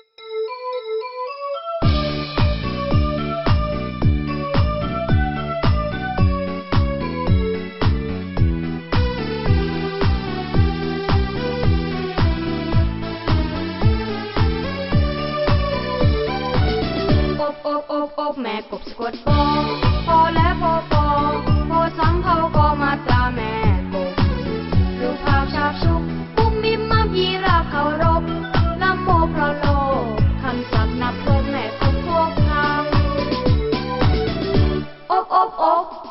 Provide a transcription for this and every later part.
อบอบอบอบแม่กบสะกดปอพอและพอ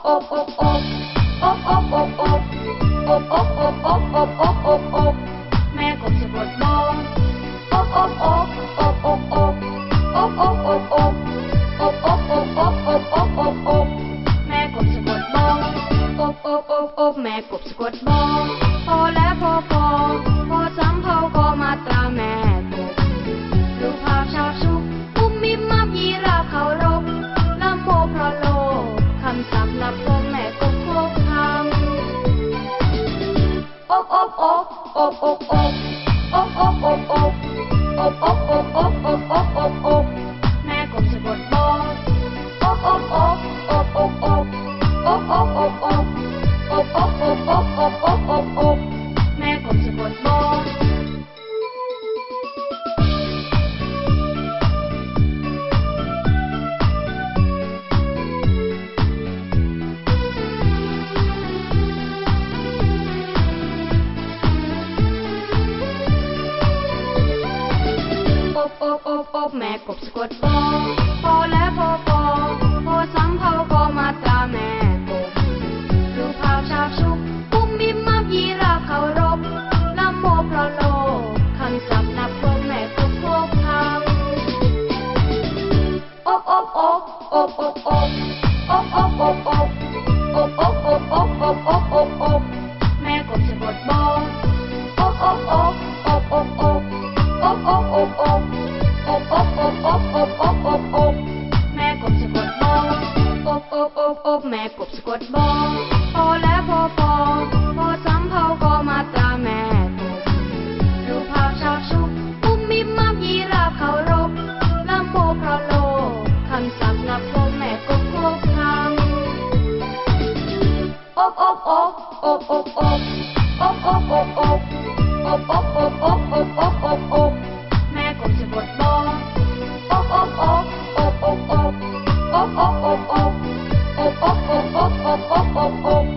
อบอบอบอบอบอบอบอบอบอบอบอบแม่กบสะกดบออบอบอบอบแม่กบสะกดบอพอและพอพอ op, op, op, op, op. กบสะกดปอปอและพอปอพอซ้ำเขาก็มาตราแม่กบรูปภาพชาบชุกปุ้มมิมมับยีราเขารบลำโมพระโลคำศัพนับพมแม่กบพวกเขาอบอบอบอบอบอบ กดบอพอแล้วพอพอพอซ้ำเผาก็มาตราแม่กบรูปภาพชาบชุกปุ๊มมิมมัมยีราบเขารพนะโมเพราะโลคำศัพท์นับพบแม่กบควบคำอบอบอบอบอบอบ oh, oh, oh.